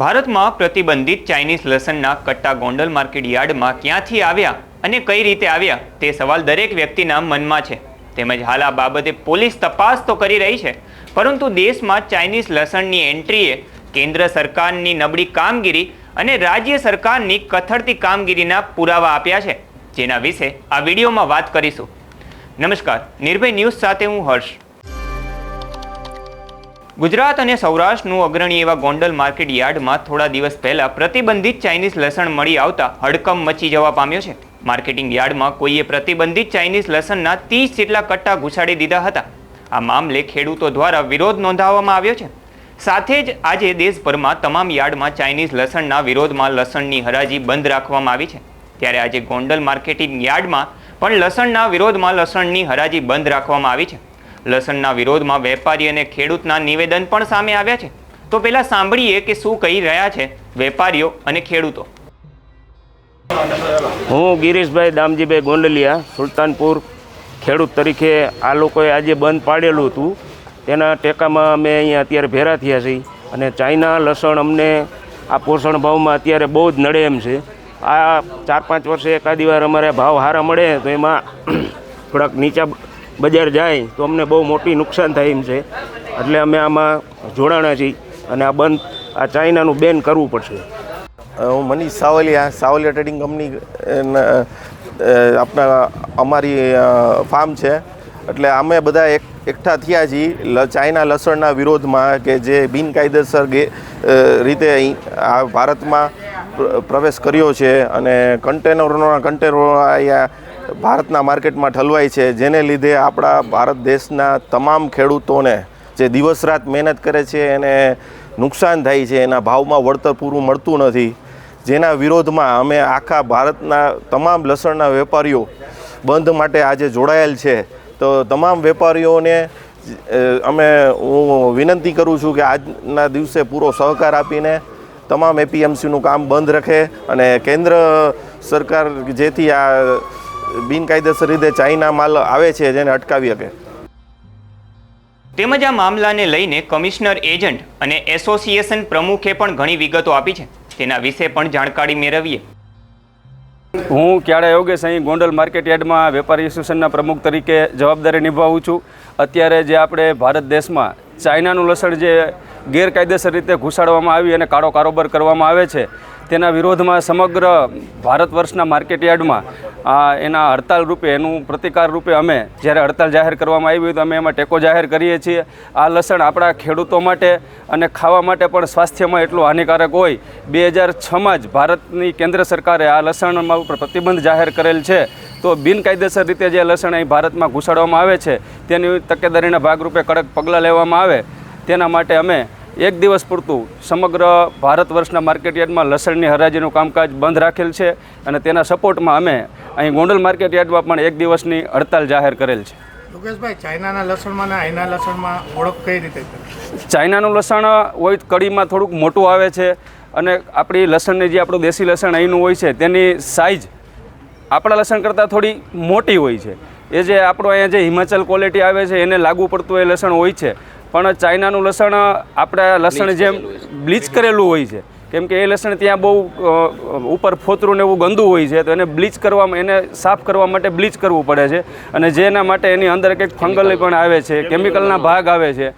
ભારતમાં પ્રતિબંધિત ચાઇનીઝ લસણના કટ્ટા ગોંડલ માર્કેટ યાર્ડમાં ક્યાંથી આવ્યા અને કઈ રીતે આવ્યા તે સવાલ દરેક વ્યક્તિના મનમાં છે. તેમજ હાલ આ બાબતે પોલીસ તપાસ તો કરી રહી છે, પરંતુ દેશમાં ચાઇનીઝ લસણની એન્ટ્રીએ કેન્દ્ર સરકારની નબળી કામગીરી અને રાજ્ય સરકારની કથળતી કામગીરીના પુરાવા આપ્યા છે. જેના વિશે આ વિડીયોમાં વાત કરીશું. નમસ્કાર, નિર્ભય ન્યૂઝ સાથે હું હર્ષ. ગુજરાત અને સૌરાષ્ટ્રનું અગ્રણી એવા ગોંડલ માર્કેટ યાર્ડમાં થોડા દિવસ પહેલા પ્રતિબંધિત ચાઇનીઝ લસણ મળી આવતા હડકંપ મચી જવા પામ્યો છે. માર્કેટિંગ યાર્ડમાં કોઈએ પ્રતિબંધિત ચાઇનીઝ લસણના ત્રીસ જેટલા કટ્ટા ઘુસાડી દીધા હતા. આ મામલે ખેડૂતો દ્વારા વિરોધ નોંધાવવામાં આવ્યો છે. સાથે જ આજે દેશભરમાં તમામ યાર્ડમાં ચાઇનીઝ લસણના વિરોધમાં લસણની હરાજી બંધ રાખવામાં આવી છે. ત્યારે આજે ગોંડલ માર્કેટિંગ યાર્ડમાં પણ લસણના વિરોધમાં લસણની હરાજી બંધ રાખવામાં આવી છે. લસણના વિરોધમાં વેપારી અને ખેડૂતના નિવેદન પણ સામે આવ્યા છે. તો પહેલા સાંભળીએ કે શું કહી રહ્યા છે વેપારીઓ અને ખેડૂતો. હું ગિરીશભાઈ દામજીભાઈ ગોંડલિયા, સુલતાનપુર ખેડૂત તરીકે આ લોકોએ આજે બંધ પાડેલું હતું. તેના ટેકામાં અમે અહીંયા અત્યારે ભેરા થયા છીએ અને ચાઇના લસણ અમને આ પોષણ ભાવમાં અત્યારે બહુ જ નડે એમ છે. આ ચાર પાંચ વર્ષે એકાદી વાર અમારે ભાવ સારા મળે તો એમાં થોડાક નીચા બજાર જાય તો અમને બહુ મોટી નુકસાન થાય એમ છે. એટલે અમે આમાં જોડાણા છીએ અને આ બંધ, આ ચાઇનાનું બેન કરવું પડશે. હું મનીષ સાવલિયા સાવલિયા ટ્રેડિંગ કંપની આપણા અમારી ફાર્મ છે. એટલે અમે બધા એક, એકઠા થયા છીએ ચાઇના લસણના વિરોધમાં કે જે બિનકાયદેસર રીતે આ ભારતમાં પ્રવેશ કર્યો છે અને કન્ટેનરોના, કન્ટેનરો અહીંયા ભારતના માર્કેટમાં ઠલવાય છે. જેને લીધે આપણા ભારત દેશના તમામ ખેડૂતોને જે દિવસ રાત મહેનત કરે છે, એને નુકસાન થાય છે, એના ભાવમાં વળતર પૂરું મળતું નથી. જેના વિરોધમાં અમે આખા ભારતના તમામ લસણના વેપારીઓ બંધ માટે આજે જોડાયેલ છે. તો તમામ વેપારીઓને અમે હું વિનંતી કરું છું કે આજના દિવસે પૂરો સહકાર આપીને તમામ એપીએમસીનું કામ બંધ રાખે અને કેન્દ્ર સરકાર જેથી આ બિનકાયદેસર રીતે ચાઇના માલ આવે છે જેને અટકાવી શકે. તેમજ આ મામલાને લઈને કમિશનર એજન્ટ અને એસોસિએશન પ્રમુખે પણ ઘણી વિગતો આપી છે. તેના વિશે પણ જાણકારી મેળવીએ. હું ક્યાડા યોગેશ અહીં ગોંડલ માર્કેટ યાર્ડમાં વેપારી એસોસિએશનના પ્રમુખ તરીકે જવાબદારી નિભાવું છું. અત્યારે જે આપણે ભારત દેશમાં ચાઇનાનું લસણ જે ગેરકાયદેસર રીતે ઘુસાડવામાં આવી અને કાળો કારોબાર કરવામાં આવે છે. તેના વિરોધમાં સમગ્ર ભારત વર્ષના માર્કેટ યાર્ડમાં આ એના હડતાલ રૂપે, એનું પ્રતિકાર રૂપે અમે જ્યારે હડતાલ જાહેર કરવામાં આવી હોય તો અમે એમાં ટેકો જાહેર કરીએ છીએ. આ લસણ આપણા ખેડૂતો માટે અને ખાવા માટે પણ સ્વાસ્થ્યમાં એટલું હાનિકારક હોય. બે હજાર છમાં જ ભારતની કેન્દ્ર સરકારે આ લસણમાં ઉપર પ્રતિબંધ જાહેર કરેલ છે. તો બિનકાયદેસર રીતે જે લસણ અહીં ભારતમાં ઘૂસાડવામાં આવે છે, તેની તકેદારીના ભાગરૂપે કડક પગલાં લેવામાં આવે. તેના માટે અમે એક દિવસ પૂરતું સમગ્ર ભારત વર્ષના માર્કેટ યાર્ડમાં લસણની હરાજીનું કામકાજ બંધ રાખેલ છે અને તેના સપોર્ટમાં અમે અહીં ગોંડલ માર્કેટ યાર્ડમાં પણ એક દિવસની હડતાલ જાહેર કરેલ છે. યોગેશભાઈ ચાઇનાના લસણમાં અહીંના લસણમાં ઓળખ કઈ રીતે ચાઇનાનું લસણ હોય તો કઢીમાં થોડુંક મોટું આવે છે અને આપણી લસણની જે આપણું દેશી લસણ અહીંનું હોય છે તેની સાઇઝ આપણા લસણ કરતાં થોડી મોટી હોય છે. એ જે આપણું અહીંયા જે હિમાચલ ક્વોલિટી આવે છે એને લાગુ પડતું એ લસણ હોય છે. પણ ચાઇનાનું લસણ આપણા લસણ જેમ બ્લીચ કરેલું હોય છે. કેમ કે એ લસણ ત્યાં બહુ ઉપર ફોતરું ને એવું ગંદુ હોય છે તો એને બ્લીચ કરવામાં એને સાફ કરવા માટે બ્લીચ કરવું પડે છે. અને જેના માટે એની અંદર કંઈક ફંગલ પણ આવે છે કેમિકલના ભાગ આવે છે.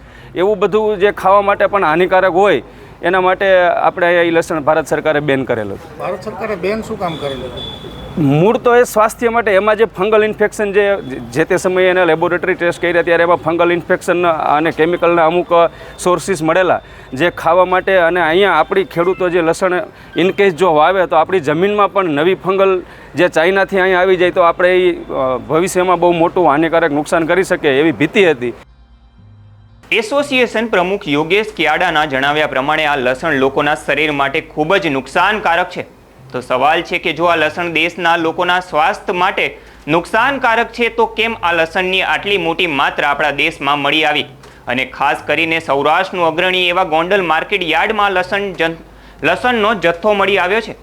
એવું બધું જે ખાવા માટે પણ હાનિકારક હોય એના માટે આપણે અહીંયા એ લસણ ભારત સરકારે બેન કરેલું હતું. ભારત સરકારે બેન શું કામ કરેલું હતું? મૂળ તો એ સ્વાસ્થ્ય માટે એમાં જે ફંગલ ઇન્ફેક્શન જે જે તે સમયે એને લેબોરેટરી ટેસ્ટ કર્યા ત્યારે એમાં ફંગલ ઇન્ફેક્શન અને કેમિકલના અમુક સોર્સિસ મળેલા. જે ખાવા માટે અને અહીંયા આપણી ખેડૂતો જે લસણ ઇનકેસ જો વાવે તો આપણી જમીનમાં પણ નવી ફંગલ જે ચાઇનાથી અહીંયા આવી જાય તો આપણે એ ભવિષ્યમાં બહુ મોટું હાનિકારક નુકસાન કરી શકે એવી ભીતિ હતી. એસોસિએશન પ્રમુખ યોગેશ કિયાડાના જણાવ્યા પ્રમાણે આ લસણ લોકોના શરીર માટે ખૂબ જ નુકસાનકારક છે. તો સવાલ છે કે જો આ લસણ દેશના લોકોના સ્વાસ્થ્ય માટે નુકસાનકારક છે, તો કેમ આ લસણની આટલી મોટી માત્રા આપણા દેશમાં મળી આવી? અને ખાસ કરીને સૌરાષ્ટ્રનું અગ્રણી એવા ગોંડલ માર્કેટ યાર્ડમાં લસણ લસણનો જથ્થો મળી આવ્યો છે.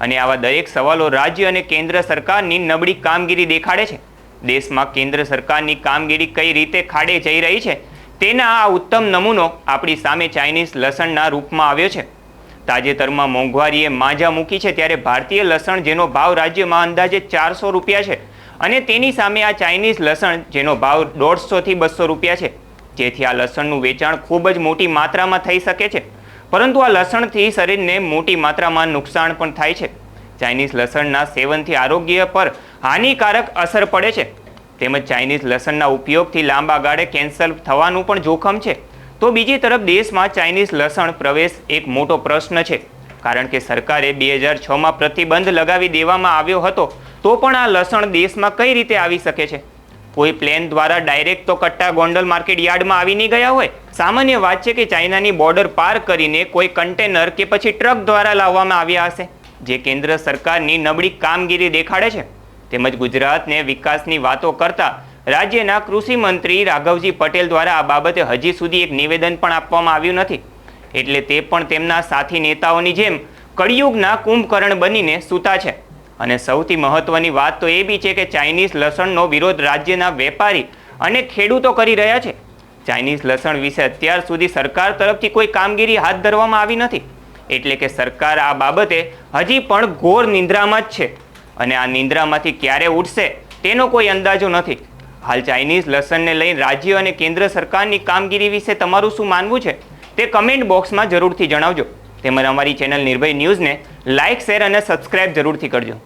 અને આવા દરેક સવાલો રાજ્ય અને કેન્દ્ર સરકારની નબળી કામગીરી દેખાડે છે. દેશમાં કેન્દ્ર સરકારની કામગીરી કઈ રીતે ખાડે જઈ રહી છે તેના આ ઉત્તમ નમૂનો આપણી સામે ચાઇનીઝ લસણના રૂપમાં આવ્યો છે. તાજેતરમાં મોંઘવારીએ માજા મૂકી છે ત્યારે ભારતીય લસણ જેનો ભાવ રાજ્યમાં અંદાજે ચારસો રૂપિયા છે અને તેની સામે આ ચાઇનીઝ લસણ જેનો ભાવ દોઢસોથી બસો રૂપિયા છે. જેથી આ લસણનું વેચાણ ખૂબ જ મોટી માત્રામાં થઈ શકે છે. પરંતુ આ લસણથી શરીરને મોટી માત્રામાં નુકસાન પણ થાય છે. ચાઇનીઝ લસણના સેવનથી આરોગ્ય પર હાનિકારક અસર પડે છે. તેમજ ચાઇનીઝ લસણના ઉપયોગથી લાંબા ગાળે કેન્સર થવાનું પણ જોખમ છે. તો બીજી તરફ દેશમાં ચાઇનીઝ લસણ પ્રવેશ એક મોટો પ્રશ્ન છે. કારણ કે સરકારે બે હજાર છમાં પ્રતિબંધ લગાવી દેવામાં આવ્યો હતો, તો પણ આ લસણ દેશમાં કઈ રીતે આવી શકે છે? કોઈ પ્લેન દ્વારા ડાયરેક્ટ તો કટ્ટા ગોંડલ માર્કેટ યાર્ડમાં આવી નહીં ગયા હોય? સામાન્ય વાત છે કે ચાઇનાની બોર્ડર પાર કરીને કોઈ કન્ટેનર કે પછી ટ્રક દ્વારા લાવવામાં આવ્યા હશે, જે કેન્દ્ર સરકારની નબળી કામગીરી દેખાડે છે. તેમજ ગુજરાતને વિકાસની વાતો કરતા રાજ્યના કૃષિ મંત્રી રાઘવજી પટેલ દ્વારા આ બાબતે હજી સુધી એક નિવેદન પણ આપવામાં આવ્યું નથી. એટલે તે પણ તેમના સાથી નેતાઓની જેમ કળિયુગના કુંભકર્ણ બનીને સૂતા છે. અને સૌથી મહત્વની વાત તો એ બી છે કે ચાઇનીઝ લસણનો વિરોધ રાજ્યના વેપારી અને ખેડૂતો કરી રહ્યા છે. ચાઇનીઝ લસણ વિશે અત્યાર સુધી સરકાર તરફથી કોઈ કામગીરી હાથ ધરવામાં આવી નથી. એટલે કે સરકાર આ બાબતે હજી પણ ઘોર નિંદ્રામાં જ છે. અને આ નિંદ્રામાંથી ક્યારે ઉઠશે તેનો કોઈ અંદાજો નથી. હાલ ચાઇનીઝ લસણને લઈને રાજ્ય અને કેન્દ્ર સરકારની કામગીરી વિશે તમારું શું માનવું છે તે કમેન્ટ બોક્સમાં જરૂરથી જણાવજો. તેમજ અમારી ચેનલ નિર્ભય ન્યૂઝને લાઇક, શેર અને સબસ્ક્રાઇબ જરૂરથી કરજો.